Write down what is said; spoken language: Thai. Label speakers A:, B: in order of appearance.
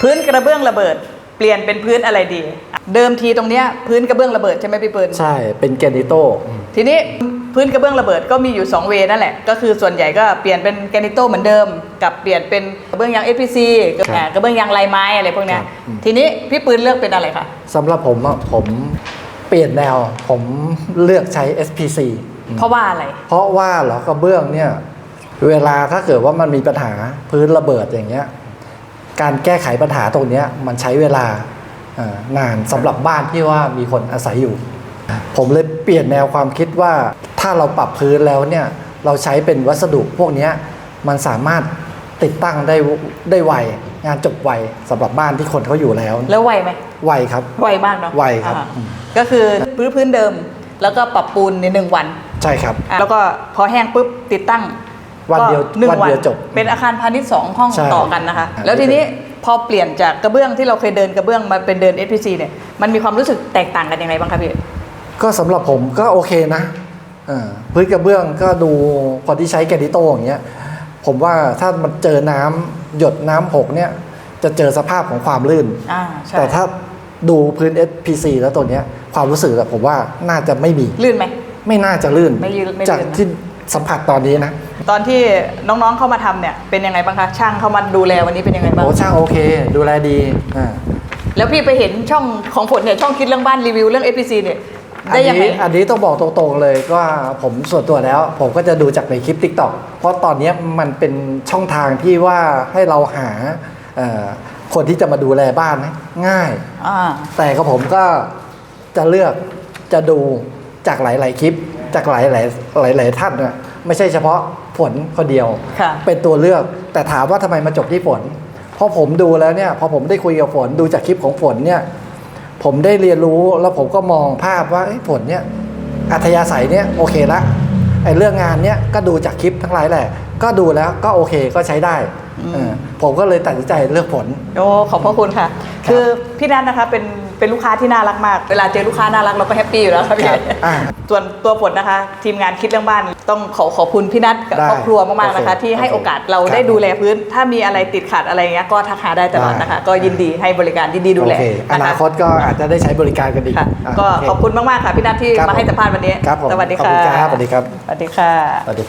A: พื้นกระเบื้องระเบิด เปลี่ยนเป็นพื้นอะไรดี เดิมทีตรงเนี้ยพื้นกระเบื้องระเบิดใช่ไหมพี่ปืน
B: ใช่เป็นแกรนิโต
A: ทีนี้พื้นกระเบื้องระเบิดก็มีอยู่ 2 เวย์นั่นแหละ ก็คือส่วนใหญ่ก็เปลี่ยนเป็นแกรนิโตเหมือนเดิม กับเปลี่ยนเป็นกระเบื้องยาง SPC กระ
B: ครับ
A: กระเบื้องยางลายไม้อะไรพวกเนี้ย
B: ครับอืม
A: ทีนี้พี่ปืนเลือกเป็นอะไรคะ
B: สำหรับผมอะผมเปลี่ยนแนวผมเลือกใช้ SPC
A: เพราะว่าอะไร
B: เพราะว่าเหรอกระเบื้องเนี่ยเวลาถ้าเกิดว่ามันมีปัญหาพื้นระเบิดอย่างเงี้ย การแก้ไขปัญหาตรงเนี้ยมันใช้เวลาเอ่อนานสำหรับบ้านที่ว่ามีคนอาศัยอยู่ ผมเลยเปลี่ยนแนวความคิดว่าถ้าเราปรับพื้นแล้วเนี่ยเราใช้เป็นวัสดุพวกเนี้ยมันสามารถติดตั้งได้ได้ไวงานจบไวสำหรับบ้านที่คนเขาอยู่แล้ว
A: แล้วไวไหม
B: ไวครับ
A: ไวมากเนาะ
B: ไวครับ
A: อ่า
B: อืม
A: ก็คือพื้นพื้นเดิม แล้วก็ปรับปูนในหนึ่งวัน
B: ใช่ครับ
A: อะแล้วก็พอแห้งปุ๊บติดตั้ง
B: วันเดียว
A: ก็หนึ่ง
B: วันเดียวจบ
A: เป็นอาคารพาณิชย์สองห้อง
B: ใช่
A: ต่อกันนะคะ
B: อ่า
A: แล้วทีนี้พอเปลี่ยนจากกระเบื้องที่เราเคยเดินกระเบื้องมาเป็นเดิน SPC เนี่ยมันมีความรู้สึกแตกต่างกันยังไงบ้างคะพี่
B: ก็สำหรับผมก็โอเคนะเออพื้นกระเบื้องก็ดูคนที่ใช้แกรนิโตอย่างเงี้ยผมว่าถ้ามันเจอน้ำหยดน้ำหกเนี่ยจะเจอสภาพของความลื่น
A: อ่าใช่
B: แต่ถ้าดูพื้น SPC แล้วตัวเนี้ยความรู้สึกอะผมว่าน่าจะไม่มี
A: ลื่นไหม
B: ไม่น่าจะลื่น
A: ไม่ลื่นไม่ลื่น
B: จาก
A: นะ
B: ที่ สัมผัสตอนนี้นะ
A: ตอนที่น้องๆเข้ามาทำเนี่ยเป็นยังไงบ้างคะช่างเข้ามาดูแลวันนี้เป็นยังไงบ้าง
B: โอ้ช่างโอเค ดูแลดีอ่า
A: แล้วพี่ไปเห็นช่องของผลเนี่ยช่องคิดเรื่องบ้านรีวิวเรื่อง SPC เนี่ย
B: อั
A: ได้
B: น
A: ยังไง
B: นี้อันนี้ต้องบอกตรงๆเลยว่าผมส่วนตัวแล้ว ผมก็จะดูจากในคลิป t ิ k t o k เพราะตอนนี้มันเป็นช่องทางที่ว่าให้เราหาเอ่อคนที่จะมาดูแลบ้านนะง่าย
A: อ่า
B: แต่กับผมก็จะเลือกจะดูจากหลาย ๆ คลิป จากหลายๆหลายๆท่านนะไม่ใช่เฉพาะฝนคนเดียว
A: ค่ะ
B: เป็นตัวเลือก แต่ถามว่าทำไมมาจบที่ฝนเพราะผมดูแล้วเนี่ยพอผมได้คุยกับฝนดูจากคลิปของฝนเนี่ย ผมได้เรียนรู้แล้วผมก็มองภาพว่าเอ้ยผลเนี่ย อัธยาศัยเนี่ยโอเคละไอ้เรื่องงานเนี่ยก็ดูจากคลิปทั้งหลายแหละ ก็ดูแล้วก็โอเคก็ใช้ได้ เออผมก็เลยตัดสินใจเลือกผล
A: โอ้ขอบพระคุณค่ะคือพี่นัทนะคะเป็นเป็นลูกค้าที่น่ารักมาก เวลาเจอลูกค้าน่ารักเราก็แฮปปี้อยู่แล้วครับพี่
B: ครับอ่า
A: ส่วนตัวผลนะคะ ทีมงานคิดเรื่องบ้านต้องขอขอบคุณพี่นัทกับ
B: ได้
A: ครอบครัวมากๆนะคะ
B: โอเค
A: ที่ให้
B: โอเค
A: โอกาสเรา
B: ครับ
A: ได้ดูแลพื้น ถ้ามีอะไรติดขัดอะไรเงี้ยก็ทักหาได้ตลอดนะคะ
B: ได้
A: ก็ยินดีให้บริการที่ดีดูแล
B: โอเคอ
A: นะ
B: นา
A: คะ
B: คตก็อาจจะได้ใช้บริการกันอีก
A: ค่ะ
B: อะ
A: ก็
B: โเข
A: อบคุณมากๆค่ะพี่นัทที่
B: ครับ
A: มาให้สัมภาษณ์วันนี้
B: ครับผม
A: สวัสดี
B: ขอบ
A: ค่ะ
B: คุณครับสวัสดีครับ
A: สวัสดีค่ะ
B: สวัสดี